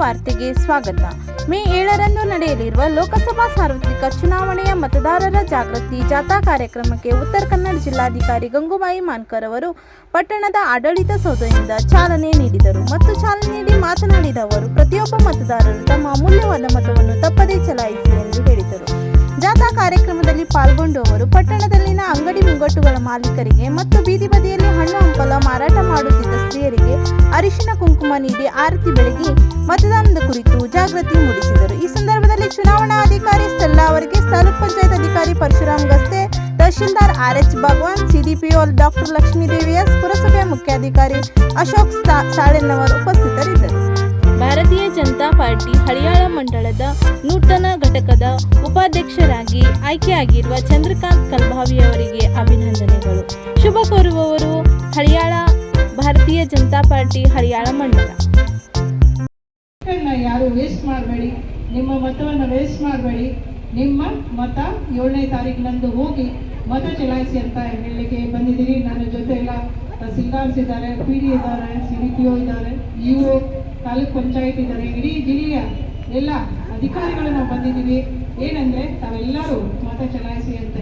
ವಾರ್ತೆಗೆ ಸ್ವಾಗತ. ಮೇ ಏಳರಂದು ನಡೆಯಲಿರುವ ಲೋಕಸಭಾ ಸಾರ್ವತ್ರಿಕ ಚುನಾವಣೆಯ ಮತದಾರರ ಜಾಗೃತಿ ಜಾಥಾ ಕಾರ್ಯಕ್ರಮಕ್ಕೆ ಉತ್ತರ ಕನ್ನಡ ಜಿಲ್ಲಾಧಿಕಾರಿ ಗಂಗೂಬಾಯಿ ಮಾನ್ಕರ್ ಅವರು ಪಟ್ಟಣದ ಆಡಳಿತ ಸೌಧದಿಂದ ಚಾಲನೆ ನೀಡಿದರು ಮತ್ತು ಚಾಲನೆ ನೀಡಿ ಮಾತನಾಡಿದ ಅವರು, ಪ್ರತಿಯೊಬ್ಬ ಮತದಾರರು ತಮ್ಮ ಅಮೂಲ್ಯವಾದ ಮತವನ್ನು ತಪ್ಪದೇ ಚಲಾಯಿಸಿ ಎಂದು ಹೇಳಿದರು. ಜಾಥಾ ಕಾರ್ಯಕ್ರಮದಲ್ಲಿ ಪಾಲ್ಗೊಂಡು ಅವರು ಪಟ್ಟಣದಲ್ಲಿನ ಅಂಗಡಿ ಮುಂಗಟ್ಟುಗಳ ಮಾಲೀಕರಿಗೆ ಮತ್ತು ಬೀದಿ ಬದಿಯಲ್ಲಿ ಹಣ್ಣು ಹಂಪಲ ಮಾರಾಟ ಮಾಡುತ್ತಿದ್ದ ಸ್ತ್ರೀಯರಿಗೆ ಅರಿಶಿನ ಕುಂಕುಮ ನೀಡಿ ಆರತಿ ಬೆಳಗಿ ಮತದಾನದ ಕುರಿತು ಜಾಗೃತಿ ಮೂಡಿಸಿದರು. ಈ ಸಂದರ್ಭದಲ್ಲಿ ಚುನಾವಣಾ ಅಧಿಕಾರಿ ಸ್ಟೆಲ್ಲಾ ಅವರಿಗೆ ತಾಲೂಕ್ ಪಂಚಾಯತ್ ಅಧಿಕಾರಿ Parashuram Gaste, tahsildar R H Bhagwan, CDPO doctor Lakshmidevi S, ಪುರಸಭೆ ಮುಖ್ಯಾಧಿಕಾರಿ ಅಶೋಕ್ ಸಾಳೆನ್ನವರು ಉಪಸ್ಥಿತರಿದ್ದರು. ಭಾರತೀಯ ಜನತಾ ಪಾರ್ಟಿ ಹಳಿಯಾಳ ಮಂಡಳದ ನೂತನ ಘಟಕದ ಉಪಾಧ್ಯಕ್ಷರಾಗಿ ಆಯ್ಕೆಯಾಗಿರುವ ಚಂದ್ರಕಾಂತ್ ಕಲ್ಭಾವಿಯವರಿಗೆ ಅಭಿನಂದನೆಗಳು. ಶುಭ ಕೋರುವವರು ಭಾರತೀಯ ಜನತಾ ಪಾರ್ಟಿ ಹರಿಯಾಣ ಮಂಡಲ. ಯಾರು ವೇಸ್ಟ್ ಮಾಡಬೇಡಿ, ನಿಮ್ಮ ಮತವನ್ನು ವೇಸ್ಟ್ ಮಾಡಬೇಡಿ, ನಿಮ್ಮ ಮತ ಏಳನೇ ತಾರೀಕಿನಂದು ಹೋಗಿ ಮತ ಚಲಾಯಿಸಿ ಅಂತ ಹೇಳಲಿಕ್ಕೆ ಬಂದಿದ್ದೀರಿ ನನ್ನ ಜೊತೆ ಎಲ್ಲ ತಹಸೀಲ್ದಾರ್ಸ್ ಇದ್ದಾರೆ ಪಿ ಡಿ ಇದ್ದಾರೆ ಸಿ ಡಿ ಪಿ ಒ ಇದ್ದಾರೆ ಇ ಒ ತಾಲೂಕ್ ಪಂಚಾಯತ್ ಇದ್ದಾರೆ. ಇಡೀ ಜಿಲ್ಲೆಯ ಎಲ್ಲ ಅಧಿಕಾರಿಗಳು ನಾವು ಬಂದಿದ್ದೀವಿ. ಏನಂದರೆ, ತಾವೆಲ್ಲರೂ ಮತ ಚಲಾಯಿಸಿ ಅಂತ